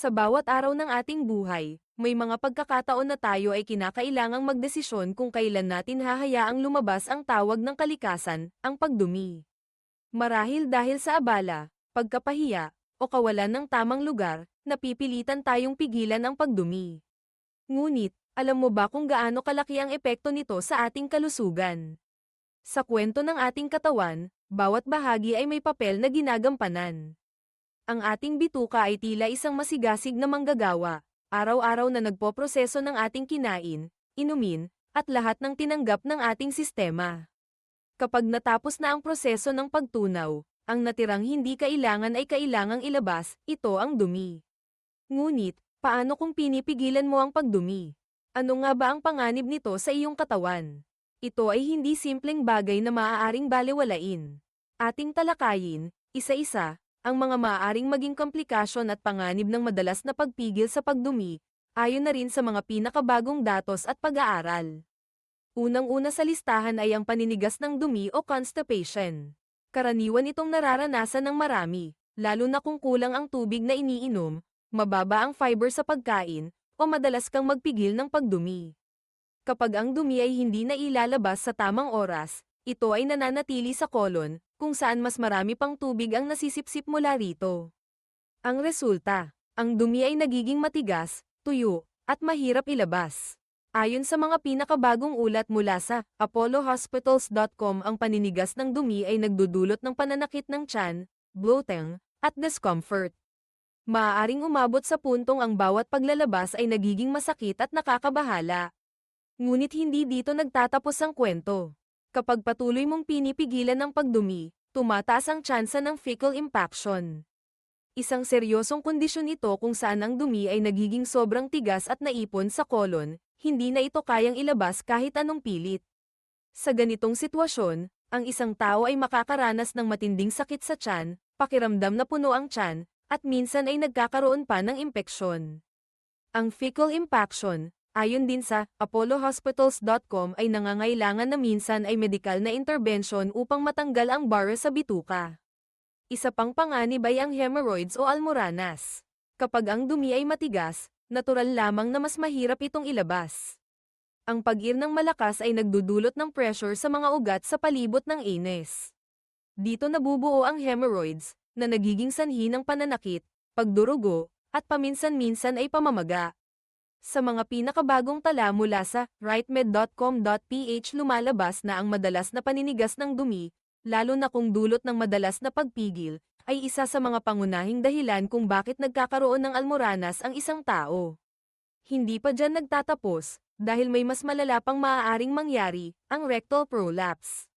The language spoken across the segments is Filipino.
Sa bawat araw ng ating buhay, may mga pagkakataon na tayo ay kinakailangang magdesisyon kung kailan natin hahayaang lumabas ang tawag ng kalikasan, ang pagdumi. Marahil dahil sa abala, pagkapahiya, o kawalan ng tamang lugar, napipilitan tayong pigilan ang pagdumi. Ngunit, alam mo ba kung gaano kalaki ang epekto nito sa ating kalusugan? Sa kwento ng ating katawan, bawat bahagi ay may papel na ginagampanan. Ang ating bituka ay tila isang masigasig na manggagawa, araw-araw na nagpoproseso ng ating kinain, inumin, at lahat ng tinanggap ng ating sistema. Kapag natapos na ang proseso ng pagtunaw, ang natirang hindi kailangan ay kailangang ilabas, ito ang dumi. Ngunit, paano kung pinipigilan mo ang pagdumi? Ano nga ba ang panganib nito sa iyong katawan? Ito ay hindi simpleng bagay na maaaring balewalain. Ating talakayin, isa-isa, ang mga maaaring maging komplikasyon at panganib ng madalas na pagpigil sa pagdumi, ayon na rin sa mga pinakabagong datos at pag-aaral. Unang-una sa listahan ay ang paninigas ng dumi o constipation. Karaniwan itong nararanasan ng marami, lalo na kung kulang ang tubig na iniinom, mababa ang fiber sa pagkain, o madalas kang magpigil ng pagdumi. Kapag ang dumi ay hindi na ilalabas sa tamang oras, ito ay nananatili sa kolon, kung saan mas marami pang tubig ang nasisipsip mula rito. Ang resulta, ang dumi ay nagiging matigas, tuyo, at mahirap ilabas. Ayon sa mga pinakabagong ulat mula sa apollohospitals.com ang paninigas ng dumi ay nagdudulot ng pananakit ng tiyan, bloating, at discomfort. Maaaring umabot sa puntong ang bawat paglalabas ay nagiging masakit at nakakabahala. Ngunit hindi dito nagtatapos ang kwento. Kapag patuloy mong pinipigilan ng pagdumi, tumataas ang tsansa ng fecal impaction. Isang seryosong kondisyon ito kung saan ang dumi ay nagiging sobrang tigas at naipon sa kolon, hindi na ito kayang ilabas kahit anong pilit. Sa ganitong sitwasyon, ang isang tao ay makakaranas ng matinding sakit sa tiyan, pakiramdam na puno ang tiyan, at minsan ay nagkakaroon pa ng impeksyon. Ang fecal impaction, ayon din sa apollohospitals.com ay nangangailangan na minsan ay medikal na intervention upang matanggal ang bara sa bituka. Isa pang panganib ay ang hemorrhoids o almoranas. Kapag ang dumi ay matigas, natural lamang na mas mahirap itong ilabas. Ang pag-ir ng malakas ay nagdudulot ng pressure sa mga ugat sa palibot ng anus. Dito nabubuo ang hemorrhoids, na nagiging sanhi ng pananakit, pagdurugo, at paminsan-minsan ay pamamaga. Sa mga pinakabagong tala mula sa rightmed.com.ph lumalabas na ang madalas na paninigas ng dumi, lalo na kung dulot ng madalas na pagpigil, ay isa sa mga pangunahing dahilan kung bakit nagkakaroon ng almoranas ang isang tao. Hindi pa dyan nagtatapos, dahil may mas malala pang maaaring mangyari, ang rectal prolapse.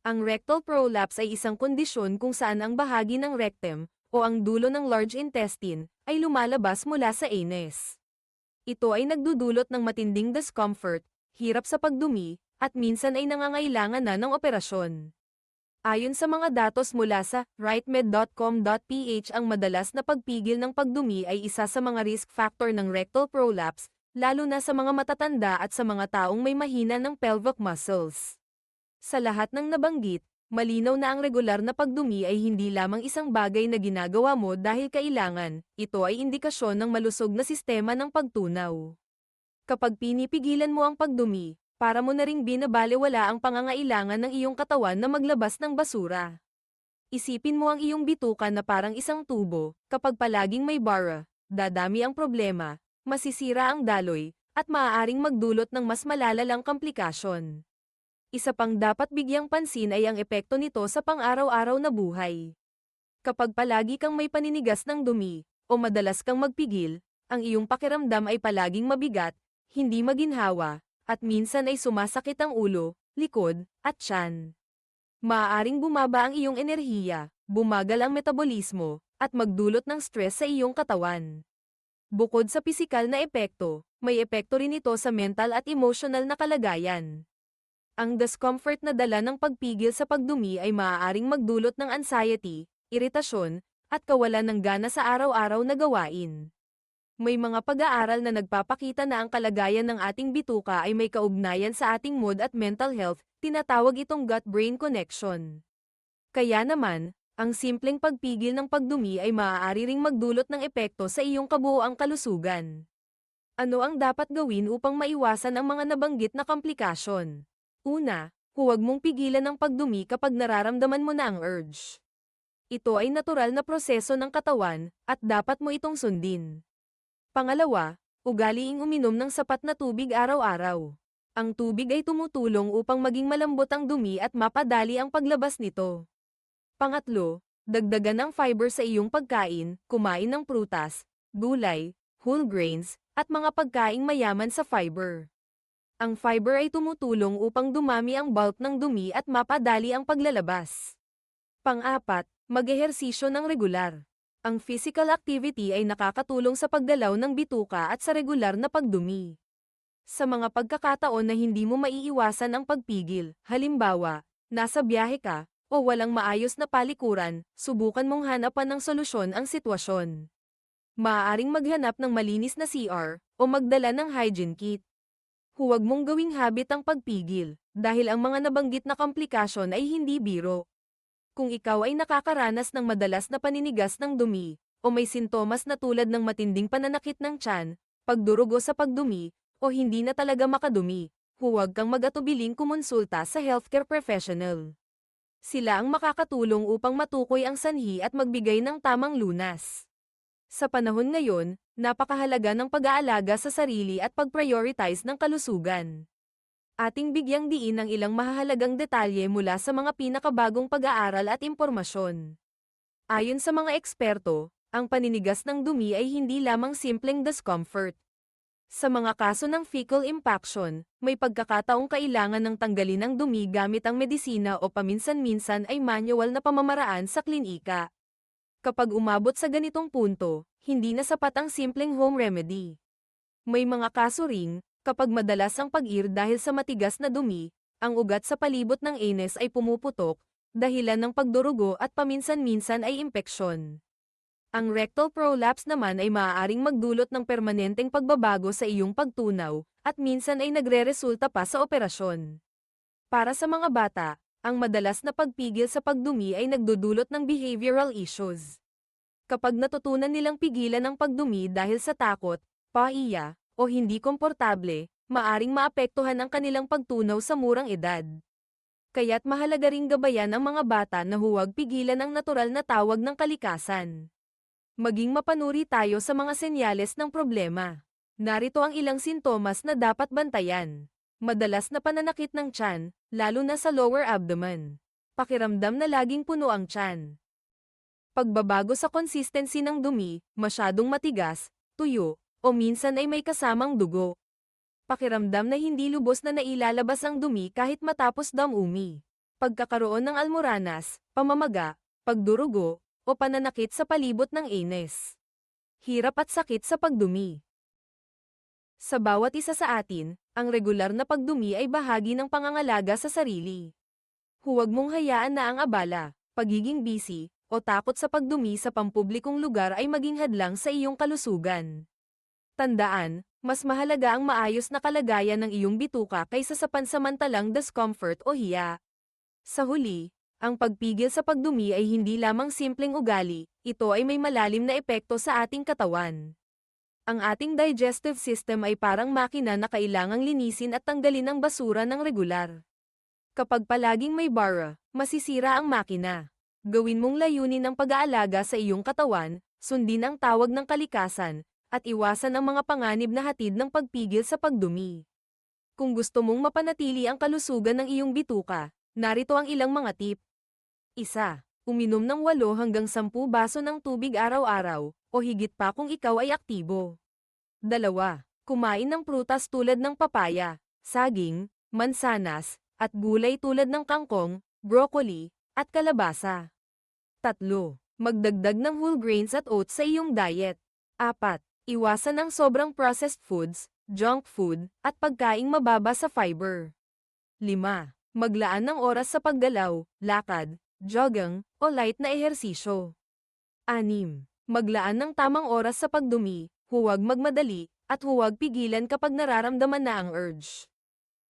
Ang rectal prolapse ay isang kondisyon kung saan ang bahagi ng rectum, o ang dulo ng large intestine, ay lumalabas mula sa anus. Ito ay nagdudulot ng matinding discomfort, hirap sa pagdumi, at minsan ay nangangailangan na ng operasyon. Ayon sa mga datos mula sa rightmed.com.ph ang madalas na pagpigil ng pagdumi ay isa sa mga risk factor ng rectal prolapse, lalo na sa mga matatanda at sa mga taong may mahina ng pelvic muscles. Sa lahat ng nabanggit, malinaw na ang regular na pagdumi ay hindi lamang isang bagay na ginagawa mo dahil kailangan, ito ay indikasyon ng malusog na sistema ng pagtunaw. Kapag pinipigilan mo ang pagdumi, para mo na ring binabalewala ang pangangailangan ng iyong katawan na maglabas ng basura. Isipin mo ang iyong bituka na parang isang tubo, kapag palaging may bara, dadami ang problema, masisira ang daloy, at maaaring magdulot ng mas malalalang komplikasyon. Isa pang dapat bigyang pansin ay ang epekto nito sa pang-araw-araw na buhay. Kapag palagi kang may paninigas ng dumi, o madalas kang magpigil, ang iyong pakiramdam ay palaging mabigat, hindi maginhawa, at minsan ay sumasakit ang ulo, likod, at tiyan. Maaaring bumaba ang iyong enerhiya, bumagal ang metabolismo, at magdulot ng stress sa iyong katawan. Bukod sa pisikal na epekto, may epekto rin ito sa mental at emotional na kalagayan. Ang discomfort na dala ng pagpigil sa pagdumi ay maaaring magdulot ng anxiety, iritasyon, at kawalan ng gana sa araw-araw na gawain. May mga pag-aaral na nagpapakita na ang kalagayan ng ating bituka ay may kaugnayan sa ating mood at mental health, tinatawag itong gut-brain connection. Kaya naman, Ang simpleng pagpigil ng pagdumi ay maaari ring magdulot ng epekto sa iyong kabuoang kalusugan. Ano ang dapat gawin upang maiwasan ang mga nabanggit na komplikasyon? Una, huwag mong pigilan ang pagdumi kapag nararamdaman mo na ang urge. Ito ay natural na proseso ng katawan, at dapat mo itong sundin. Pangalawa, ugaliing uminom ng sapat na tubig araw-araw. Ang tubig ay tumutulong upang maging malambot ang dumi at mapadali ang paglabas nito. Pangatlo, dagdagan ng fiber sa iyong pagkain, kumain ng prutas, gulay, whole grains, at mga pagkaing mayaman sa fiber. Ang fiber ay tumutulong upang dumami ang bulk ng dumi at mapadali ang paglalabas. Pang-apat, mag-ehersisyo ng regular. Ang physical activity ay nakakatulong sa pagdalaw ng bituka at sa regular na pagdumi. Sa mga pagkakataon na hindi mo maiiwasan ang pagpigil, halimbawa, nasa biyahe ka, o walang maayos na palikuran, subukan mong hanapan ng solusyon ang sitwasyon. Maaaring maghanap ng malinis na CR, o magdala ng hygiene kit. Huwag mong gawing habit ang pagpigil, dahil ang mga nabanggit na komplikasyon ay hindi biro. Kung ikaw ay nakakaranas ng madalas na paninigas ng dumi, o may sintomas na tulad ng matinding pananakit ng tiyan, pagdurugo sa pagdumi, o hindi na talaga makadumi, huwag kang mag-atubiling kumonsulta sa healthcare professional. Sila ang makakatulong upang matukoy ang sanhi at magbigay ng tamang lunas. Sa panahon ngayon, napakahalaga ng pag-aalaga sa sarili at pag-prioritize ng kalusugan. Ating bigyang diin ang ilang mahahalagang detalye mula sa mga pinakabagong pag-aaral at impormasyon. Ayon sa mga eksperto, ang paninigas ng dumi ay hindi lamang simpleng discomfort. Sa mga kaso ng fecal impaction, may pagkakataong kailangan ng tanggalin ang dumi gamit ang medisina o paminsan-minsan ay manual na pamamaraan sa klinika. Kapag umabot sa ganitong punto, hindi na sapat ang simpleng home remedy. May mga kaso ring, kapag madalas ang pag-ir dahil sa matigas na dumi, ang ugat sa palibot ng anus ay pumuputok, dahilan ng pagdurugo at paminsan-minsan ay impeksyon. Ang rectal prolapse naman ay maaaring magdulot ng permanenteng pagbabago sa iyong pagtunaw, at minsan ay nagre-resulta pa sa operasyon. Para sa mga bata, ang madalas na pagpigil sa pagdumi ay nagdudulot ng behavioral issues. Kapag natutunan nilang pigilan ang pagdumi dahil sa takot, paiya, o hindi komportable, maaring maapektuhan ang kanilang pagtunaw sa murang edad. Kaya't mahalaga ring gabayan ang mga bata na huwag pigilan ang natural na tawag ng kalikasan. Maging mapanuri tayo sa mga senyales ng problema. Narito ang ilang sintomas na dapat bantayan. Madalas na pananakit ng tiyan, lalo na sa lower abdomen. Pakiramdam na laging puno ang tiyan. Pagbabago sa consistency ng dumi, masyadong matigas, tuyo, o minsan ay may kasamang dugo. Pakiramdam na hindi lubos na nailalabas ang dumi kahit matapos damumi. Pagkakaroon ng almoranas, pamamaga, pagdurugo, o pananakit sa palibot ng anus. Hirap at sakit sa pagdumi. Sa bawat isa sa atin, ang regular na pagdumi ay bahagi ng pangangalaga sa sarili. Huwag mong hayaan na ang abala, pagiging busy, o takot sa pagdumi sa pampublikong lugar ay maging hadlang sa iyong kalusugan. Tandaan, mas mahalaga ang maayos na kalagayan ng iyong bituka kaysa sa pansamantalang discomfort o hiya. Sa huli, ang pagpigil sa pagdumi ay hindi lamang simpleng ugali, ito ay may malalim na epekto sa ating katawan. Ang ating digestive system ay parang makina na kailangang linisin at tanggalin ang basura ng regular. Kapag palaging may bara, masisira ang makina. Gawin mong layunin ang pag-aalaga sa iyong katawan, sundin ang tawag ng kalikasan, at iwasan ang mga panganib na hatid ng pagpigil sa pagdumi. Kung gusto mong mapanatili ang kalusugan ng iyong bituka, narito ang ilang mga tip. Isa, uminom ng 8 hanggang 10 baso ng tubig araw-araw, o higit pa kung ikaw ay aktibo. Dalawa, kumain ng prutas tulad ng papaya, saging, mansanas, at gulay tulad ng kangkong, broccoli, at kalabasa. Tatlo, magdagdag ng whole grains at oats sa iyong diet. Apat, iwasan ang sobrang processed foods, junk food, at pagkaing mababa sa fiber. Lima, maglaan ng oras sa paggalaw, lakad, jogging, o light na ehersisyo. 6. Maglaan ng tamang oras sa pagdumi, huwag magmadali, at huwag pigilan kapag nararamdaman na ang urge.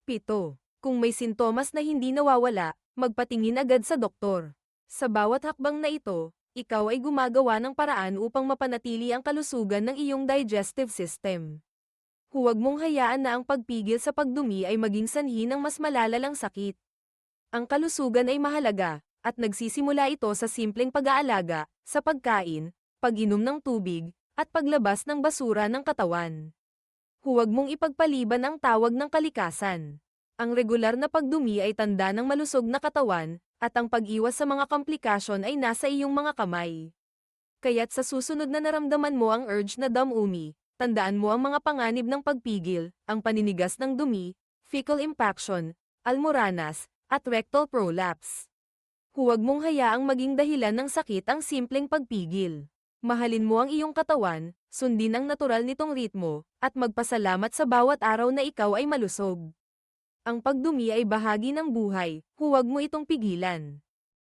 7. Kung may sintomas na hindi nawawala, magpatingin agad sa doktor. Sa bawat hakbang na ito, ikaw ay gumagawa ng paraan upang mapanatili ang kalusugan ng iyong digestive system. Huwag mong hayaan na ang pagpigil sa pagdumi ay maging sanhi ng mas malalalang sakit. Ang kalusugan ay mahalaga, at nagsisimula ito sa simpleng pag-aalaga, sa pagkain, pag-inom ng tubig, at paglabas ng basura ng katawan. Huwag mong ipagpaliban ang tawag ng kalikasan. Ang regular na pagdumi ay tanda ng malusog na katawan, at ang pag-iwas sa mga komplikasyon ay nasa iyong mga kamay. Kaya't sa susunod na naramdaman mo ang urge na dumumi, tandaan mo ang mga panganib ng pagpigil, ang paninigas ng dumi, fecal impaction, almoranas, at rectal prolapse. Huwag mong hayaang maging dahilan ng sakit ang simpleng pagpigil. Mahalin mo ang iyong katawan, sundin ang natural nitong ritmo, at magpasalamat sa bawat araw na ikaw ay malusog. Ang pagdumi ay bahagi ng buhay, huwag mo itong pigilan.